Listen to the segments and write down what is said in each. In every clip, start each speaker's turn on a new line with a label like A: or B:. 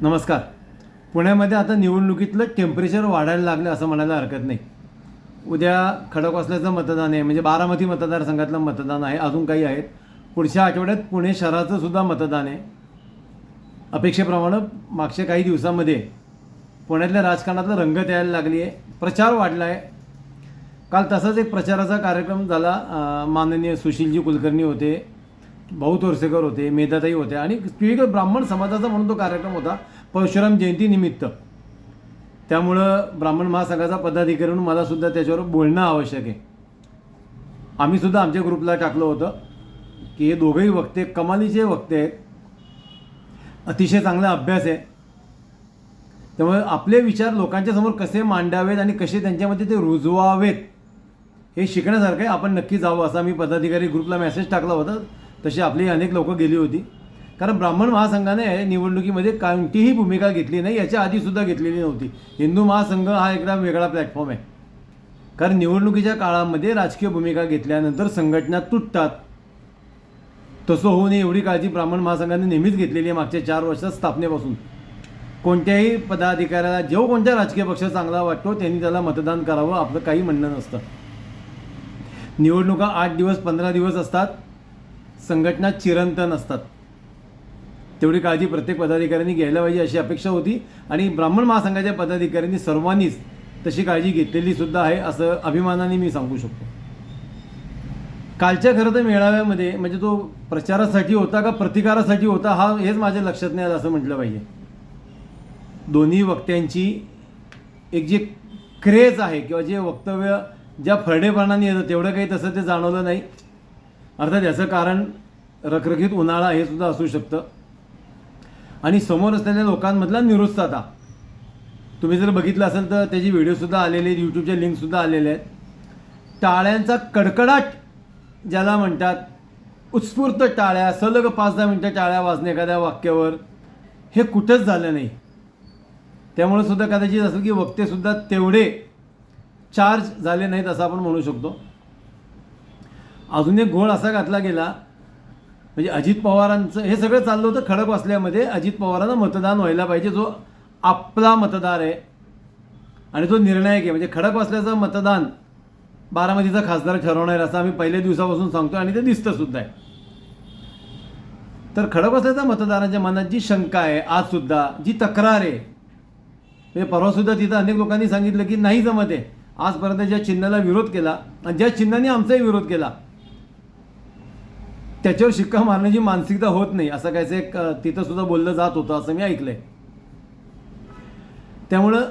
A: नमस्कार. पुण्यामध्ये आता निवडणुकीतलं टेम्परेचर वाढायला लागलं असं म्हणायला हरकत नाही. उद्या खडकवासल्याचं मतदान आहे म्हणजे बारामती मतदारसंघातलं मतदान आहे अजून काही आहेत. पुढच्या आठवड्यात पुणे शहराचं सुद्धा मतदान आहे. अपेक्षेप्रमाणे मागच्या काही दिवसामध्ये पुण्यातल्या राजकारणातलं रंगत यायला लागली आहे प्रचार वाढला आहे काल तसाच एक प्रचाराचा कार्यक्रम झाला माननीय सुशीलजी कुलकर्णी होते. भाऊ तोरसेकर होते मेधाताई होते. आणि स्पीकर ब्राह्मण समाजाचा म्हणून तो कार्यक्रम होता परशुराम जयंतीनिमित्त त्यामुळं ब्राह्मण महासंघाचा पदाधिकारी म्हणून मला सुद्धा त्याच्यावर बोलणं आवश्यक आहे. आम्ही सुद्धा आमच्या ग्रुपला टाकलं होतं की हे दोघंही वक्ते कमालीचे वक्ते आहेत अतिशय चांगला अभ्यास आहे. त्यामुळे आपले विचार लोकांच्या समोर कसे मांडावेत आणि कसे त्यांच्यामध्ये ते रुजवावेत हे शिकण्यासारखं आहे. आपण नक्की जावं असा मी पदाधिकारी ग्रुपला मेसेज टाकला होता. तशी आपली अनेक लोकं गेली होती. कारण ब्राह्मण महासंघाने निवडणुकीमध्ये कोणतीही भूमिका घेतली नाही याच्या आधीसुद्धा घेतलेली नव्हती. हिंदू महासंघ हा एकदा वेगळा प्लॅटफॉर्म आहे. कारण निवडणुकीच्या काळामध्ये राजकीय भूमिका घेतल्यानंतर संघटना तुटतात. तसं होऊ नये एवढी काळजी ब्राह्मण महासंघाने नेहमीच घेतलेली आहे मागच्या चार वर्षात स्थापनेपासून. कोणत्याही पदाधिकाऱ्याला जो कोणत्या राजकीय पक्ष चांगला वाटतो त्यांनी त्याला मतदान करावं आपलं काही म्हणणं नसतं. निवडणुका आठ दिवस पंधरा दिवस असतात. संघटना चिरंतन असतात. तेवढी काळजी प्रत्येक पदाधिकाऱ्यांनी घ्यायला पाहिजे अशी अपेक्षा होती आणि ब्राह्मण महासंघाच्या पदाधिकाऱ्यांनी सर्वांनीच तशी काळजी घेतलेली सुद्धा आहे असं अभिमानाने मी सांगू शकतो. कालच्या खरं तर मेळाव्यामध्ये म्हणजे तो प्रचारासाठी होता का प्रतिकारासाठी होता हा हेच माझ्या लक्षात नाही आलं असं म्हटलं पाहिजे. दोन्ही वक्त्यांची एक जे क्रेज आहे किंवा जे वक्तव्य ज्या फरडेपणाने येतं तेवढं काही तसं ते जाणवलं नाही. अर्थात याचं कारण रखरखीत उन्हाळा हे सुद्धा असू शकतं. आणि समोर असलेल्या लोकांमधला निरुत्साहता. तुम्ही जर बघितलं असेल तर त्याची व्हिडिओसुद्धा आलेले आहेत यूट्यूबच्या लिंकसुद्धा आलेले आहेत. टाळ्यांचा कडकडाट ज्याला म्हणतात उत्स्फूर्त टाळ्या सलग पाच दहा मिनटं टाळ्या वाजणे एखाद्या वाक्यावर हे कुठंच झालं नाही. त्यामुळे सुद्धा कदाचित असं की वक्तेसुद्धा तेवढे चार्ज झाले नाहीत असं आपण म्हणू शकतो. अजून एक घोळ असा घातला गेला म्हणजे अजित पवारांचं हे सगळं चाललं होतं खडक वाचल्यामध्ये अजित पवारांना मतदान व्हायला पाहिजे जो आपला मतदार आहे आणि तो निर्णायक आहे. म्हणजे खडक वाचल्याचं मतदान बारामतीचा खासदार ठरवणार असं आम्ही पहिल्या दिवसापासून सांगतो आणि ते दिसतं सुद्धा आहे. तर खडक वाचल्याच्या मतदारांच्या मनात जी शंका आहे आज सुद्धा जी तक्रार आहे म्हणजे परवासुद्धा तिथं अनेक लोकांनी सांगितलं की नाही जमत आहे. आजपर्यंत ज्या चिन्हाला विरोध केला आणि ज्या चिन्हाने आमचाही विरोध केला त्याच्यावर शिक्का मारण्याची मानसिकता होत नाही असं कायचं एक तिथं सुद्धा बोललं जात होतं असं मी ऐकलंय. त्यामुळं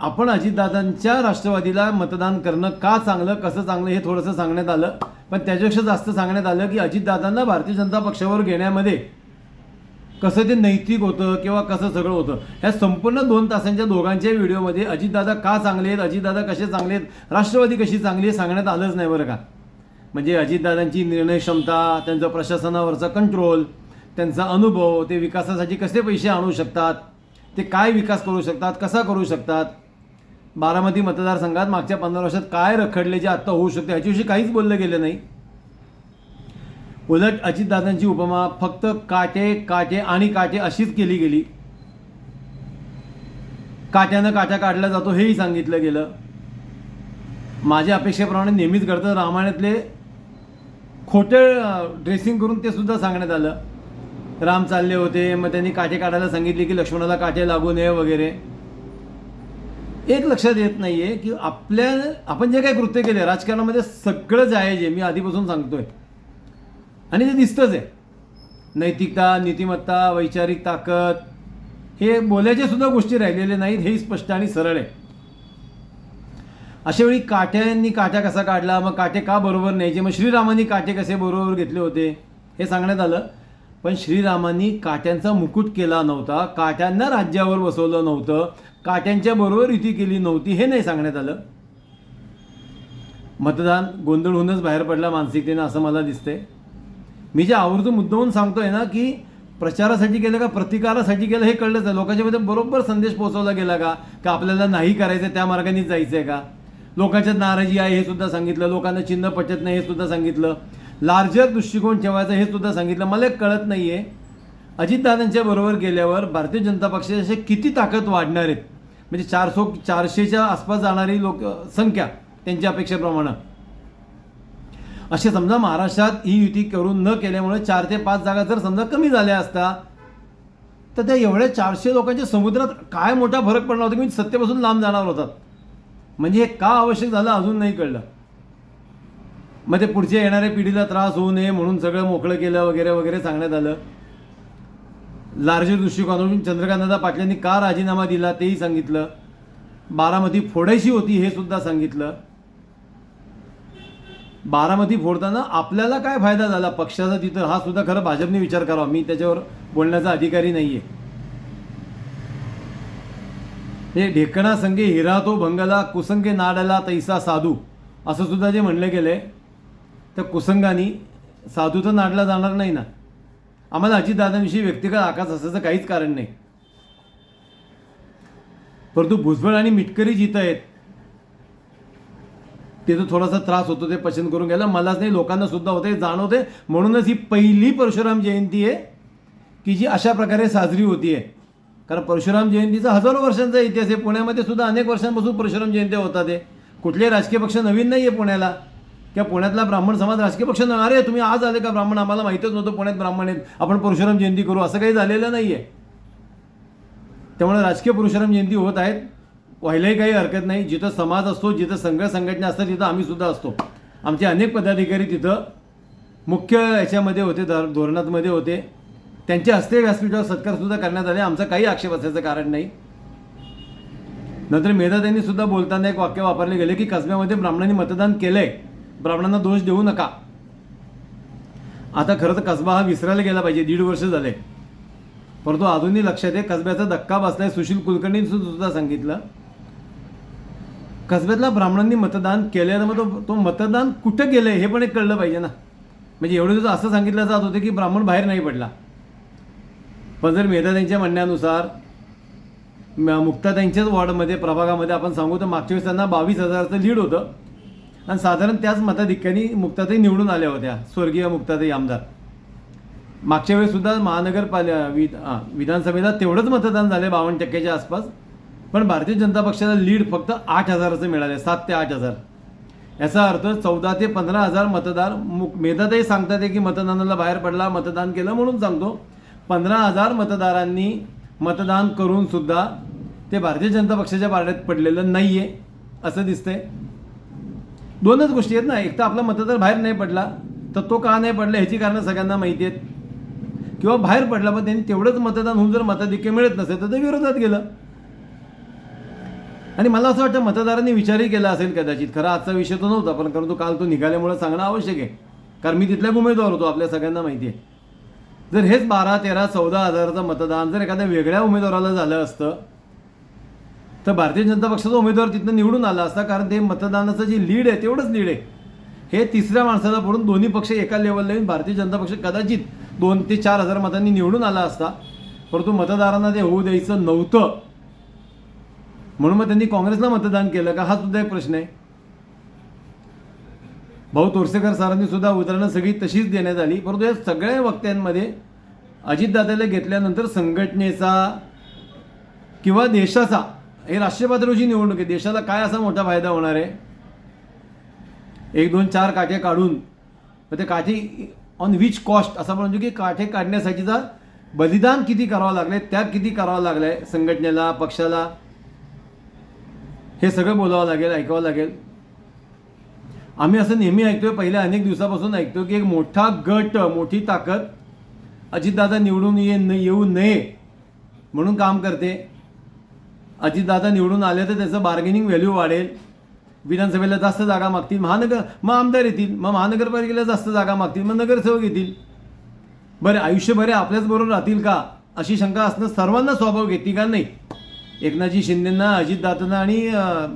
A: आपण अजितदादांच्या राष्ट्रवादीला मतदान करणं का चांगलं कसं चांगलं हे थोडंसं सांगण्यात आलं. पण त्याच्यापेक्षा जास्त सांगण्यात आलं की अजितदादांना भारतीय जनता पक्षावर घेण्यामध्ये कसं ते नैतिक होतं किंवा कसं सगळं होतं ह्या संपूर्ण दोन तासांच्या दोघांच्या व्हिडिओमध्ये अजितदादा का चांगले आहेत अजितदादा कसे चांगले आहेत राष्ट्रवादी कशी चांगली आहे सांगण्यात आलंच नाही बरं का. म्हणजे अजितदादांची निर्णय क्षमता त्यांचा प्रशासनावरचा कंट्रोल त्यांचा अनुभव ते विकासासाठी कसे पैसे आणू शकतात ते काय विकास करू शकतात कसा करू शकतात? बारामती मतदारसंघात मागच्या पंधरा वर्षात काय रखडले जे आत्ता होऊ शकते ह्याच्याविषयी काहीच बोललं गेलं नाही. उलट अजितदादांची उपमा फक्त काटे काटे आणि काटे अशीच केली गेली. काट्यानं काट्या काढला जातो हेही सांगितलं गेलं. माझ्या अपेक्षेप्रमाणे नेहमीच घडतं रामायणातले खोटं ड्रेसिंग करून ते सुद्धा सांगण्यात आलं. राम चालले होते मग त्यांनी काटे काढायला सांगितले की लक्ष्मणाला काटे लागू नये वगैरे. एक लक्षात येत नाही आहे की आपल्या आपण जे काही कृत्य केले राजकारणामध्ये सगळं जायज आहे मी आधीपासून सांगतोय. आणि ते दिसतंच आहे. नैतिकता नीतिमत्ता वैचारिक ताकद हे बोलायच्या सुद्धा गोष्टी राहिलेल्या नाहीत हेही स्पष्ट आणि सरळ आहे. अशा वेळी काट्यांनी काट्या कसा काढला? मग काटे का बरोबर न्यायचे? मग श्रीरामांनी काटे कसे बरोबर घेतले होते? हे सांगण्यात आलं. पण श्रीरामांनी काट्यांचा मुकुट केला नव्हता. काट्यांना राज्यावर बसवलं नव्हतं. काट्यांच्या बरोबर युती केली नव्हती हे नाही सांगण्यात आलं. मतदान गोंधळ होऊनच बाहेर पडला मानसिकतेनं असं मला दिसतंय. मी जे आवर्जून मुद्दाहून सांगतोय ना की प्रचारासाठी केलं का प्रतिकारासाठी केलं हे कळलंच आहे लोकांच्या मध्ये बरोबर संदेश पोहोचवला गेला का? का आपल्याला नाही करायचं त्या मार्गाने जायचं आहे का? लोकांच्यात नाराजी आहे हे सुद्धा सांगितलं लोकांना चिन्ह पटत नाही हे सुद्धा सांगितलं. लार्जर दृष्टिकोन ठेवायचा हे सुद्धा सांगितलं. मला एक कळत नाही आहे अजितदादांच्या बरोबर गेल्यावर भारतीय जनता पक्षाची असे किती ताकद वाढणार आहेत? म्हणजे चारसो चारशेच्या आसपास जाणारी लोक संख्या त्यांच्या अपेक्षेप्रमाणे. असे समजा महाराष्ट्रात ही युती करून न केल्यामुळे चार ते पाच जागा जर समजा कमी झाल्या असता तर त्या एवढ्या चारशे लोकांच्या समुद्रात काय मोठा फरक पडला होता? की सत्तेपासून लांब जाणार होतात? म्हणजे हे का आवश्यक झालं अजून नाही कळलं. मग ते पुढच्या येणाऱ्या पिढीला त्रास होऊ नये म्हणून सगळं मोकळं केलं वगैरे वगैरे सांगण्यात आलं. लार्जर दृष्टिकोनातून चंद्रकांतदा पाटलांनी का राजीनामा दिला तेही सांगितलं. बारामती फोडायची होती हे सुद्धा सांगितलं. बारामती फोडताना आपल्याला काय फायदा झाला? पक्षाचा तिथं हा सुद्धा खरं भाजपने विचार करावा. मी त्याच्यावर बोलण्याचा अधिकारी नाही आहे म्हणजे ढेकणा संगे हिरा तो भंगला कुसंगे नाडला तैसा साधू. असं सुद्धा जे म्हणलं गेलं आहे तर कुसंगानी साधू तर नाडला जाणार नाही ना. आम्हाला अजितदादांविषयी व्यक्तिगत आकाश असायचं काहीच कारण नाही. परंतु भुजबळ आणि मिटकरी जिथं आहेत तिथं थोडासा त्रास होतो ते पचन करून घ्यायला. मलाच नाही लोकांना सुद्धा होते जाणवते. म्हणूनच ही पहिली परशुराम जयंती आहे की जी अशा प्रकारे साजरी होती आहे कारण परशुराम जयंतीचा हजारो वर्षांचा इतिहास आहे. पुण्यामध्ये सुद्धा अनेक वर्षांपासून परशुराम जयंत्या होतात ते कुठलेही राजकीय पक्ष नवीन नाही आहे पुण्याला. किंवा पुण्यातला ब्राह्मण समाज राजकीय पक्ष नव्हे अरे तुम्ही आज आले का ब्राह्मण? आम्हाला माहीतच नव्हतं पुण्यात ब्राह्मण आहेत. आपण परशुराम जयंती करू. असं काही झालेलं नाही आहे त्यामुळे राजकीय परशुराम जयंती होत आहेत. व्हायलाही काही हरकत नाही. जिथं समाज असतो जिथं संघ संघटना असतात तिथं आम्ही सुद्धा असतो. आमचे अनेक पदाधिकारी तिथं मुख्य याच्यामध्ये होते धर धोरणातमध्ये होते. त्यांच्या हस्ते व्यासपीठावर सत्कार सुद्धा करण्यात आले. आमचा काही आक्षेप असायचं कारण नाही. नंतर मेधा त्यांनी सुद्धा बोलताना एक वाक्य वापरले गेले की कसब्यामध्ये ब्राह्मणांनी मतदान केलंय. ब्राह्मणांना दोष देऊ नका. आता खरं तर कसबा हा विसरायला गेला पाहिजे. दीड वर्ष झाले. परंतु अजूनही लक्षात आहे कसब्याचा धक्का बसलाय सुशील कुलकर्णी सुद्धा सांगितलं. कसब्यातल्या ब्राह्मणांनी मतदान केल्यानं मग तो तो मतदान कुठं गेलंय हे पण एक कळलं पाहिजे ना. म्हणजे एवढं दिवस असं सांगितलं जात होतं की ब्राह्मण बाहेर नाही पडला. पण जर मेधा त्यांच्या म्हणण्यानुसार मुक्ता त्यांच्याच वॉर्डमध्ये प्रभागामध्ये आपण सांगू तर मागच्या वेळेस त्यांना बावीस हजाराचं लीड होतं. आणि साधारण त्याच मताधिक्यानी मुक्ताताई निवडून आल्या होत्या स्वर्गीय मुक्ताताई आमदार. मागच्या वेळेसुद्धा महानगरपालिका वि विधानसभेला तेवढंच मतदान झाले बावन्न टक्क्याच्या आसपास. पण भारतीय जनता पक्षाला लीड फक्त आठ हजाराचं मिळाले सात ते आठ हजार. याचा अर्थ चौदा ते पंधरा हजार मतदार मुक मेधाताई सांगतात की मतदानाला बाहेर पडला मतदान केलं म्हणून सांगतो. पंधरा हजार मतदारांनी मतदान करूनसुद्धा ते भारतीय जनता पक्षाच्या पारड्यात पडलेलं नाही आहे असं दिसतंय. दोनच गोष्टी आहेत ना. एक तर आपला मतदार बाहेर नाही पडला तर तो का नाही पडला ह्याची कारणं सगळ्यांना माहिती आहेत. किंवा बाहेर पडला पण त्यांनी तेवढंच मतदान होऊन जर मताधिक्य मिळत नसेल तर ते विरोधात गेलं. आणि मला असं वाटतं मतदारांनी विचारही केला असेल कदाचित. खरा आजचा विषय तो नव्हता पण परंतु काल तो निघाल्यामुळे सांगणं आवश्यक आहे. कारण मी तिथल्या उमेदवार होतो आपल्या सगळ्यांना माहिती आहे. जर हेच बारा तेरा चौदा हजाराचं मतदान जर एखाद्या वेगळ्या उमेदवाराला झालं असतं तर भारतीय जनता पक्षाचा उमेदवार तिथनं निवडून आला असता कारण ते मतदानाचं जे लीड आहे तेवढंच लीड आहे. हे तिसऱ्या माणसाला पडून दोन्ही पक्ष एका लेवलला येऊन भारतीय जनता पक्ष कदाचित दोन ते चार हजार मतांनी निवडून आला असता परंतु मतदारांना ते होऊ द्यायचं नव्हतं. म्हणून मग त्यांनी काँग्रेसला मतदान केलं का? हा सुद्धा एक प्रश्न आहे. भाऊ तोरसेकर सरांनी सुद्धा उदाहरणं सगळी तशीच देण्यात आली. परंतु या सगळ्या वक्त्यांमध्ये अजितदादाला घेतल्यानंतर संघटनेचा किंवा देशाचा हे राष्ट्रीय पातळीवरची निवडणूक आहे देशाला काय असा मोठा फायदा होणार आहे? एक दोन चार काठे काढून मग ते काठी ऑन विच कॉस्ट असं म्हणतो की काठे काढण्यासाठीचा बलिदान किती करावं आहे त्याग किती करावा लागलाय संघटनेला पक्षाला हे सगळं बोलावं लागेल ऐकावं लागेल. आम्ही असं नेहमी ऐकतोय पहिल्या अनेक दिवसापासून ऐकतो की एक मोठा गट मोठी ताकद अजितदादा निवडून ये न येऊ नये म्हणून काम करते. अजितदादा निवडून आले तर त्याचं बार्गेनिंग व्हॅल्यू वाढेल. विधानसभेला जास्त जागा मागतील महानगर मग आमदार येतील मग महानगरपालिकेला जास्त जागा मागतील मग नगरसेवक येतील. बरं आयुष्यभर आपल्याच बरोबर राहतील का? अशी शंका असणं सर्वांना स्वभाव घेते का नाही? एकनाथजी शिंदेंना अजितदादांना आणि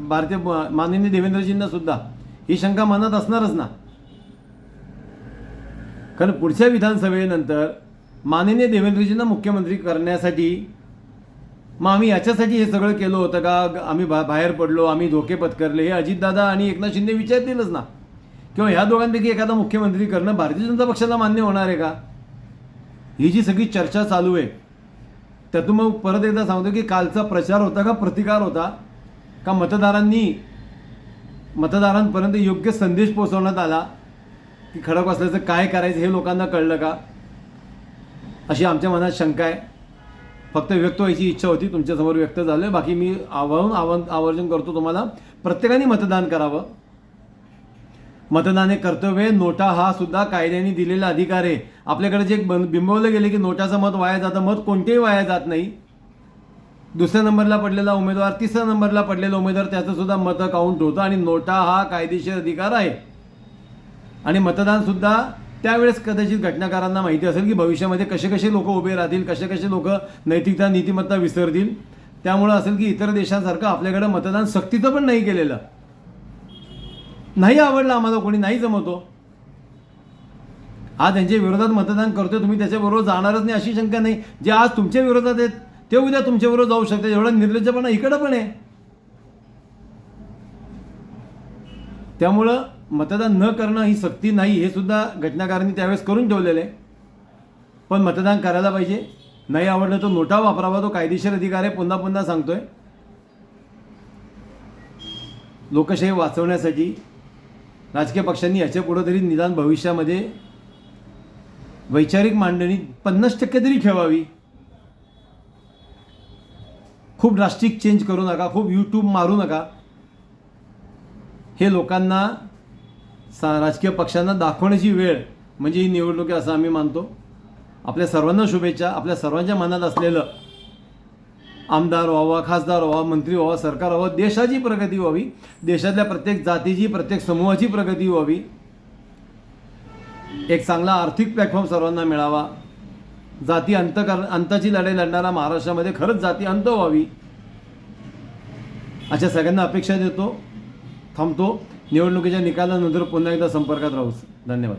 A: भारतीय माननीय देवेंद्रजींना सुद्धा. ही शंका मनात असणारच ना. कारण पुढच्या विधानसभेनंतर माननीय देवेंद्रजींना मुख्यमंत्री करण्यासाठी मग आम्ही याच्यासाठी हे सगळं केलं होतं का? आम्ही बा बाहेर पडलो आम्ही धोके पत्करले. हे अजितदादा आणि एकनाथ शिंदे विचारतीलच ना. किंवा ह्या दोघांपैकी एखादा मुख्यमंत्री करणं भारतीय जनता पक्षाला मान्य होणार आहे का? ही जी सगळी चर्चा चालू आहे त्यातून मग परत एकदा सांगतो की कालचा प्रचार होता का प्रतिकार होता? का मतदारांनी मतदारांपर्यंत योग्य संदेश पोहोचवण्यात आला की खडक असल्याचं काय करायचं हे लोकांना कळलं का? अशी आमच्या मनात शंका आहे. फक्त व्यक्त व्हायची इच्छा होती तुमच्यासमोर व्यक्त झालं आहे बाकी मी आवाहन आवन आवर्जन करतो तुम्हाला प्रत्येकाने मतदान करावं. मतदान हे कर्तव्य नोटा हा सुद्धा कायद्याने दिलेला अधिकार आहे. आपल्याकडे जे बन- बिंबवलं गेले की नोटाचं मत वाया जातं. मत कोणतेही वाया जात नाही. दुसऱ्या नंबरला पडलेला उमेदवार तिसऱ्या नंबरला पडलेला उमेदवार त्याचं सुद्धा मतं काउंट होतं आणि नोटा हा कायदेशीर अधिकार आहे. आणि मतदान सुद्धा त्यावेळेस कदाचित घटनाकारांना माहिती असेल की भविष्यामध्ये कसे कसे लोक उभे राहतील कसे कसे लोक नैतिकता नीतिमत्ता विसरतील. त्यामुळं असेल की इतर देशांसारखं आपल्याकडं मतदान सक्तीचं पण नाही केलेलं. नाही आवडलं आम्हाला कोणी नाही जमवतो. आज त्यांच्या विरोधात मतदान करतोय तुम्ही त्याच्याबरोबर जाणारच नाही अशी शंका नाही. जे आज तुमच्या विरोधात आहेत ते उद्या तुमच्याबरोबर जाऊ शकते एवढा निर्लज्जपणा इकडं पण आहे. त्यामुळं मतदान न करणं ही सक्ती नाही हे सुद्धा घटनाकारांनी त्यावेळेस करून ठेवलेलं आहे. पण मतदान करायला पाहिजे. नाही आवडलं तो नोटा वापरावा तो कायदेशीर अधिकार आहे पुन्हा पुन्हा सांगतोय. लोकशाही वाचवण्यासाठी राजकीय पक्षांनी याच्या पुढं तरी निदान भविष्यामध्ये वैचारिक मांडणी पन्नास टक्के तरी ठेवावी. खूप ड्रास्टिक चेंज करू नका खूप यूट्यूब मारू नका. हे लोकांना सा राजकीय पक्षांना दाखवण्याची वेळ म्हणजे ही निवडणूक आहे असं आम्ही मानतो. आपल्या सर्वांना शुभेच्छा आपल्या सर्वांच्या मनात असलेलं आमदार व्हावा खासदार व्हावा मंत्री व्हावा सरकार व्हावं देशाची प्रगती व्हावी देशातल्या प्रत्येक जातीची प्रत्येक समूहाची प्रगती व्हावी. एक चांगला आर्थिक प्लॅटफॉर्म सर्वांना मिळावा. जाती अंत कर अंताची लढाई लढणारा महाराष्ट्रामध्ये खरंच जाती अंत व्हावी. अशा सगळ्यांना अपेक्षा देतो थांबतो. निवडणुकीच्या निकालानंतर पुन्हा एकदा संपर्कात राहू. धन्यवाद.